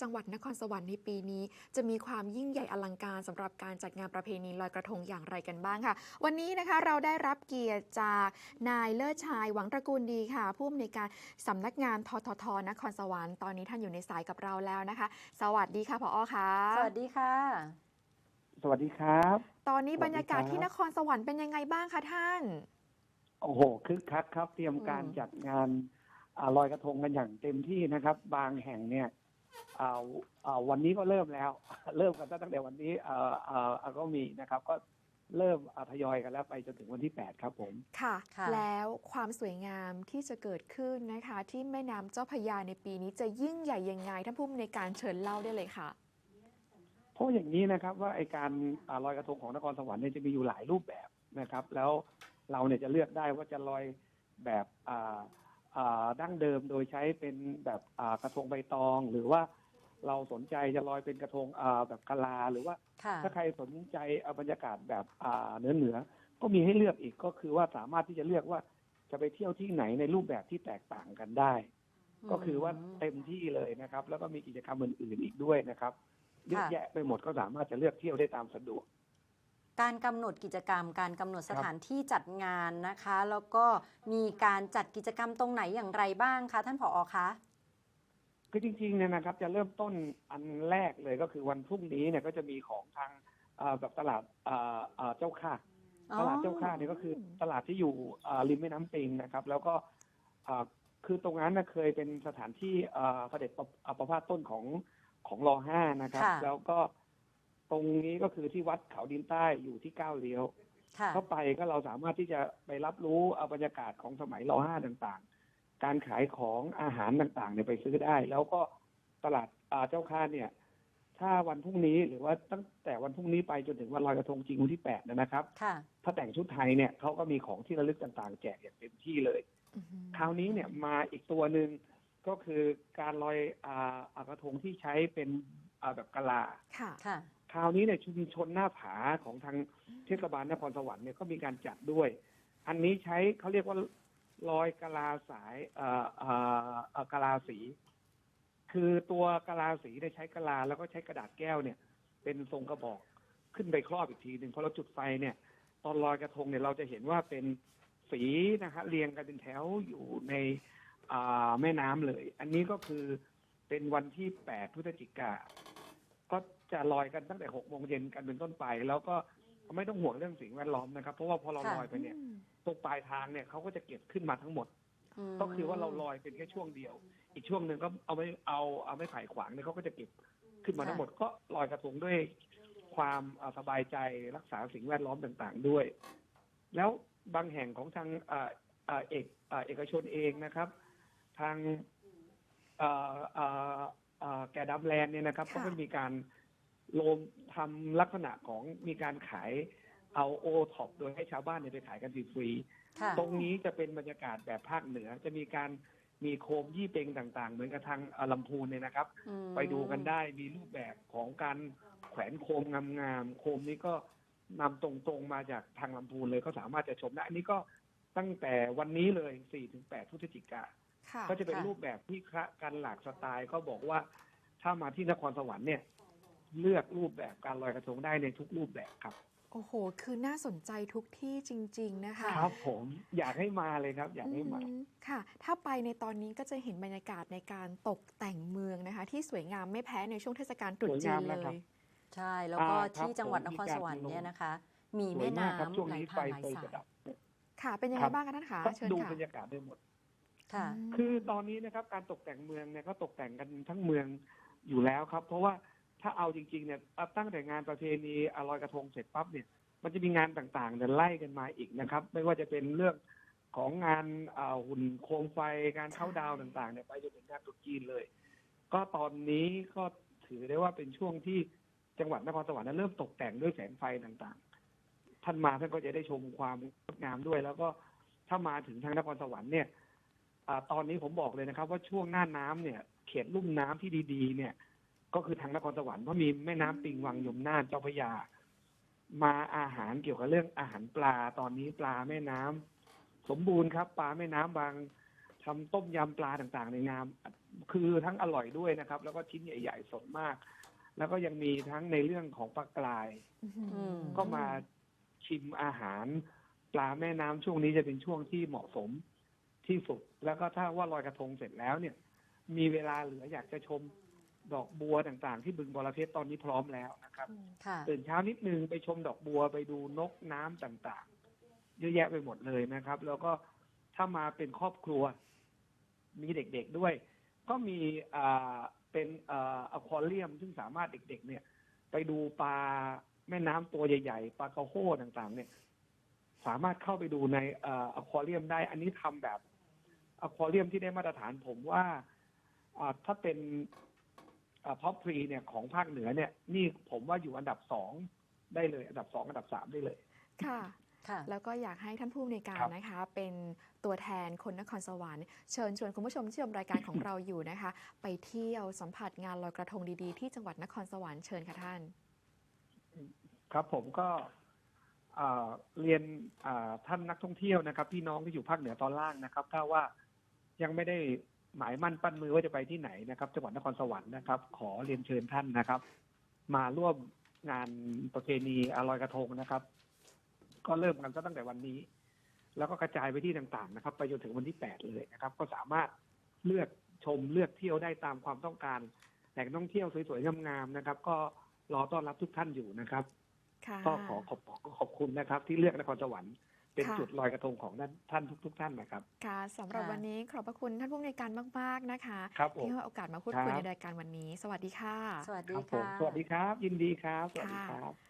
จังหวัดนครสวรรค์ในปีนี้ จะมีความยิ่งใหญ่อลังการสำหรับการจัดงานประเพณีลอยกระทงอย่างไรกันบ้างค่ะ วันนี้นะคะเราได้รับเกียรติจากนายเลิศชายหวังตระกูลดีค่ะ ผู้อำนวยการสำนักงานทททนครสวรรค์ตอนนี้ท่านอยู่ในสายกับเราแล้วนะคะ สวัสดีค่ะผอค่ะ สวัสดีค่ะ สวัสดีครับ ตอนนี้สวัสดีบรรยากาศครับที่นครสวรรค์เป็นยังไงบ้างคะท่านโอ้โหคึกคักครับ เตรียมการอืมจัดงานอาลอยกระทงกันอย่างเต็มที่นะครับ บางแห่งเนี่ยอ่าอ่า วันนี้ก็เริ่มแล้ว เริ่มกันตั้งแต่วันนี้อ่าอ่าอ่าก็มีนะครับ ก็เริ่มอ่าทยอยกันแล้วไปจนถึงวันที่ 8 ครับผมค่ะค่ะแล้วความสวยงามที่จะเกิดขึ้นนะคะ ที่แม่น้ำเจ้าพระยาในปีนี้จะยิ่งใหญ่ยังไงท่านผู้อำนวยการเชิญเล่าได้เลยค่ะเพราะอย่างนี้นะครับว่าไอการอาลอยกระทงของนครสวรรค์เนี่ยจะมีอยู่หลายรูปแบบนะครับ แล้วเราเนี่ยจะเลือกได้ว่าจะลอยแบบอ่าอ่า ดั้งเดิมโดยใช้เป็นแบบอ่ากระทงใบตอง หรือว่าเราสนใจจะลอยเป็นกระทงอ่าแบบกะลา หรือว่าค่ะถ้าใครสนใจเอาบรรยากาศแบบอ่าเหนือเหนือๆก็มีให้เลือกอีกก็คือว่าสามารถที่จะเลือกว่าจะไปเที่ยวที่ไหนในรูปแบบที่แตกต่างกันได้ ก็คือว่าเต็มที่เลยนะครับ แล้วก็มีกิจกรรมอื่นๆอีกด้วยนะครับเยอะแยะไปหมดก็สามารถจะเลือกเที่ยวได้ตามสะดวก การกำหนดกิจกรรม การกำหนดสครับถานที่จัดงานนะคะ แล้วก็มีการจัดกิจกรรมตรงไหนอย่างไรบ้างคะท่านผอคะคือจริงๆเนี่ยนะครับ จะเริ่มต้นอันแรกเลยก็คือวันพรุ่งนี้เนี่ยก็จะมีของทางเอ่อแบบตลาดเอ่อเอ่อเจ้าค่าตลาดเจ้าค่าเนี่ยก็คือตลาดที่อยู่อ่าริมแม่น้ำปิงนะครับ แล้วก็อ่าคือตรงนั้นนะเคยเป็นสถานที่อ่าเสด็จประอ่าประพาสต้นของของรอห้านะครับค่ะแล้วก็ ตรงนี้ก็คือที่วัดเขาดินใต้อยู่ที่เก้าเลี้ยว ค่ะ เข้าไปก็เราสามารถที่จะไปรับรู้เอาบรรยากาศของสมัยรอห้าต่างๆ การขายของอาหารต่างๆเนี่ยไปซื้อได้ แล้วก็ตลาดอ่าเจ้าค่าเนี่ย ถ้าวันพรุ่งนี้หรือว่าตั้งแต่วันพรุ่งนี้ไปจนถึงวันลอยกระทงจริงวันที่แปดนะครับ ค่ะถ้าแต่งชุดไทยเนี่ยเขาก็มีของที่ระลึกต่างๆ แจกอย่างเต็มที่เลย อื้อหือคราวนี้เนี่ยมาอีกตัวหนึ่งก็คือการลอยอ่าอากระทงที่ใช้เป็นอ่าแบบกะลา ค่ะ ค่ะ คราวนี้เนี่ยชุมชนหน้าผาของทางเทศบาลนครสวรรค์เนี่ยก็มีการจัดด้วย อันนี้ใช้เขาเรียกว่าลอยกะลาสายเอ่อเอ่อเอ่อกะลาสี คือตัวกะลาสีได้ใช้กะลาแล้วก็ใช้กระดาษแก้วเนี่ย เป็นทรงกระบอกขึ้นไปครอบอีกทีหนึ่งพอเราจุดไฟเนี่ย ตอนลอยกระทงเนี่ยเราจะเห็นว่าเป็นสีนะฮะเรียงกันเป็นแถวอยู่ในอ่าแม่น้ำเลย อันนี้ก็คือเป็นวันที่แปดพฤศจิกา ก็จะลอยกันตั้งแต่หกโมงเย็นกันเป็นต้นไป แล้วก็ไม่ต้องห่วงเรื่องสิ่งแวดล้อมนะครับ เพราะว่าพอเราค่ะลอยไปเนี่ยตรงปลายทางเนี่ยเขาก็จะเก็บขึ้นมาทั้งหมดมก็คือว่าเราลอยเป็นแค่ช่วงเดียว อีกช่วงหนึ่งก็เอาไม่เอาเอาไม่ไผ่ขวางเนี่ยเขาก็จะเก็บขึ้นมาทั้งหมด ก็ลอยกระทงด้วยความเอ่อสบายใจรักษาสิ่งแวดล้อมต่างๆด้วย แล้วบางแห่งของทางเอ่อเอ่อเอกเอ่อเอกชนเองนะครับ ทาง เอ่อเอ่อเอ่อแก่ดำแลนด์เนี่ยนะครับค่ะก็ไม่มีการโลมทำลักษณะของมีการขายเอาโอท็อปโดยให้ชาวบ้านเนี่ยไปขายกันฟรีๆค่ะตรงนี้จะเป็นบรรยากาศแบบภาคเหนือจะมีการมีโคมยี่เป็งต่าง ๆ เหมือนกับทางเอ่อลำพูนเนี่ยนะครับอืมไปดูกันได้มีรูปแบบของการแขวนโคมงามๆโคมนี้ก็นำตรงๆมาจากทางลำพูนเลยก็สามารถจะชมได้อันนี้ก็ตั้งแต่วันนี้เลย4ถึง8พฤศจิกาค่ะ ก็จะเป็นค่ะรูปแบบที่คละกันหลากสไตล์ก็บอกว่า ถ้ามาที่นครสวรรค์เนี่ย เลือกรูปแบบการลอยกระทงได้ในทุกรูปแบบครับ โอ้โห คือน่าสนใจทุกที่จริง ๆ นะคะ ครับผมอยากให้มาเลยครับ อยากให้มาอืมค่ะ ถ้าไปในตอนนี้ก็จะเห็นบรรยากาศในการตกแต่งเมืองนะคะ ที่สวยงามไม่แพ้ในช่วงเทศกาลตรุษจีนสวยงามเลนะครับยใช่ แล้วก็อ่าครับที่จังหวัดผมนครมีการสวรรค์ลงเนี่ยนะคะ มีสวแม่ยมากครับน้ำช่วงไหลนี้ไฟผ่านหลายเตยสาประยดับค่ะ เป็นยังคไงรับบ้างคะท่านคะก็เชิญดูค่ะบรรยากาศได้หมด ค่ะมคือตอนนี้นะครับการตกแต่งเมืองเนี่ยก็ตกแต่งกันทั้งเมืองอยู่แล้วครับ เพราะว่าถ้าเอาจริงๆเนี่ยตั้งแต่งานประเพณีอลอยกระทงเสร็จปั๊บเนี่ยมันจะมีงานต่างๆเนี่ยไล่กันมาอีกนะครับ ไม่ว่าจะเป็นเรื่องของงานอ่าหุ่นโคมไฟการเข้าดาวน์ต่างๆเนี่ยไปจนถึงงานตรุษจีนเลย ก็ตอนนี้ก็ถือได้ว่าเป็นช่วงที่จังหวัดนครสวรรค์นั้นเริ่มตกแต่งด้วยแสงไฟต่างๆ ท่านมาท่านก็จะได้ชมความงดงามด้วย แล้วก็ถ้ามาถึงทางนครสวรรค์เนี่ย อาตอนนี้ผมบอกเลยนะครับ ว่าช่วงหน้าน้ำเนี่ย เขตลุ่มน้ำที่ดีๆ เนี่ย ก็คือทางนครสวรรค์เพราะมีแม่น้ำปิงวังยมน่านเจ้าพระยา มาอาหารเกี่ยวกับเรื่องอาหารปลาตอนนี้ปลาแม่น้ำสมบูรณ์ครับ ปลาแม่น้ำบางทำต้มยำปลาต่างๆ ในงามคือทั้งอร่อยด้วยนะครับ แล้วก็ชิ้นใหญ่ ๆ สดมาก แล้วก็ยังมีทั้งในเรื่องของปลากราย อืม ก็มาชิมอาหารปลาแม่น้ำช่วงนี้จะเป็นช่วงที่เหมาะสม ที่สุด แล้วก็ถ้าว่าลอยกระทงเสร็จแล้วเนี่ย มีเวลาเหลืออยากจะชมดอกบัวต่างๆ ที่บึงบรเพชรตอนนี้พร้อมแล้วนะครับค่ะ ตื่นเช้านิดนึงไปชมดอกบัวไปดูนกน้ำต่างๆ เยอะแยะไปหมดเลยนะครับ แล้วก็ถ้ามาเป็นครอบครัว มีเด็กๆด้วย ก็มีอ่าเป็นอ่าอควาเรียมซึ่งสามารถเด็ก ๆ เนี่ย ไปดูปลาแม่น้ำตัวใหญ่ๆปลากระโห้ต่างๆ เนี่ย สามารถเข้าไปดูในเอควาเรียมได้ อันนี้ทำแบบอ ควาเรียมที่ได้มาตรฐานผมว่าอ่าถ้าเป็นท็อปทรีเนี่ยของภาคเหนือเนี่ย นี่ผมว่าอยู่อันดับสองได้เลย อันดับสองอันดับสามได้เลย ค่ะค่ะแล้วก็อยากให้ท่านผู้อำนวยการครับนะคะ เป็นตัวแทนคนนครสวรรค์เชิญชวนคุณผู้ชมที่ชมรายการของเราอยู่นะคะ ไปเที่ยวสัมผัสงานลอยกระทงดีๆ ที่จังหวัดนครสวรรค์เชิญค่ะท่าน ครับผมก็ เรียนท่านนักท่องเที่ยวนะครับ พี่น้องที่อยู่ภาคเหนือตอนล่างนะครับ ถ้าว่ายังไม่ได้หมายมั่นปั้นมือว่าจะไปที่ไหนนะครับ จังหวัดนครสวรรค์นะครับ ขอเรียนเชิญท่านนะครับ มาร่วมงานประเพณีอลอยกระทงนะครับ ก็เริ่มกันตั้งแต่วันนี้ แล้วก็กระจายไปที่ต่างๆ นะครับ ไปจนถึงวันที่แปดเลยนะครับ ก็สามารถเลือกชมเลือกเที่ยวได้ตามความต้องการแหล่งท่องเที่ยวสวยๆงามๆนะครับ ก็รอต้อนรับทุกท่านอยู่นะครับ ก็ขอขอบขอบคุณนะครับ ที่เลือกนครสวรรค์เป็นค่ะจุดลอยกระทงของท่านทุก ๆ ท่านนะครับ ค่ะสำหรับค่ะวันนี้ขอบพระคุณท่านผู้อำนวยการมาก ๆ นะคะครับผมที่ให้โอกาสมาพูดครับคุยในรายการวันนี้ สวัสดีค่ะ สวัสคดีรับผค่ะมสวัสดีครับ ยินดีครับ สวัสดีค่ะครับ